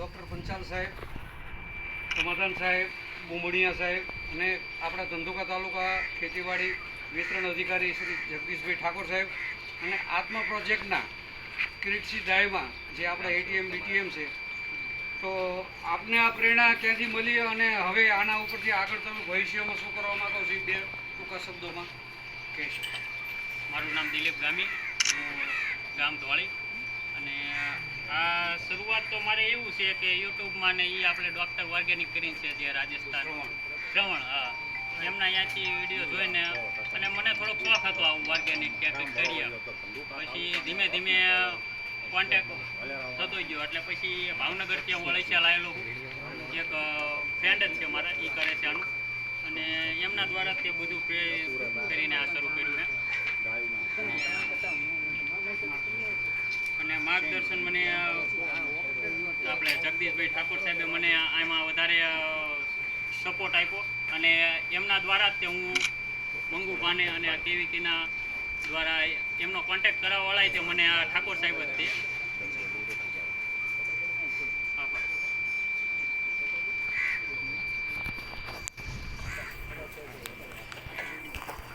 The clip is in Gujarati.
ડૉક્ટર પંચાલ સાહેબ, સમાધાન સાહેબ, બુમડિયા સાહેબ અને આપણા ધંધુકા તાલુકા ખેતીવાડી વિતરણ અધિકારી શ્રી જગદીશભાઈ ઠાકોર સાહેબ અને આત્મા પ્રોજેક્ટના કિરીટસિંહ ડ્રાઈવમાં જે આપણા એટીએમ, બીટીએમ છે, તો આપને આ પ્રેરણા ક્યાંથી મળી અને હવે આના ઉપરથી આગળ તમે ભવિષ્યમાં શું કરવા માંગો છો બે ટૂંકા શબ્દોમાં કહેશો. મારું નામ દિલીપ ગામી, હું ગામ ધોળી અને તો મારે એવું છે કે યુટ્યુબમાં ને એ આપણે ડૉક્ટર ઓર્ગેનિક કરીને છે જે રાજસ્થાન શ્રવણ. હા. એમના ત્યાંથી વીડિયો જોઈને અને મને થોડોક શોખ હતો આવું ઓર્ગેનિક કે કંઈક કરીએ. પછી ધીમે ધીમે કોન્ટેક થતો ગયો. એટલે પછી ભાવનગરથી હું વળેસિયા લાવેલો એક ફ્રેન્ડ જ છે મારા એ કરે છે આનું. અને એમના દ્વારા તે બધું કરીને આ શરૂ કર્યું છે અને માર્ગદર્શન મને જગદીશભાઈ ઠાકોર સાહેબે મને આમાં વધારે સપોર્ટ આપ્યો. અને એમના દ્વારા જ તે હું મંગુ પાને અને કેવીકીના દ્વારા એમનો કોન્ટેક્ટ કરાવવાળાય તે મને આ ઠાકોર સાહેબ જ તે.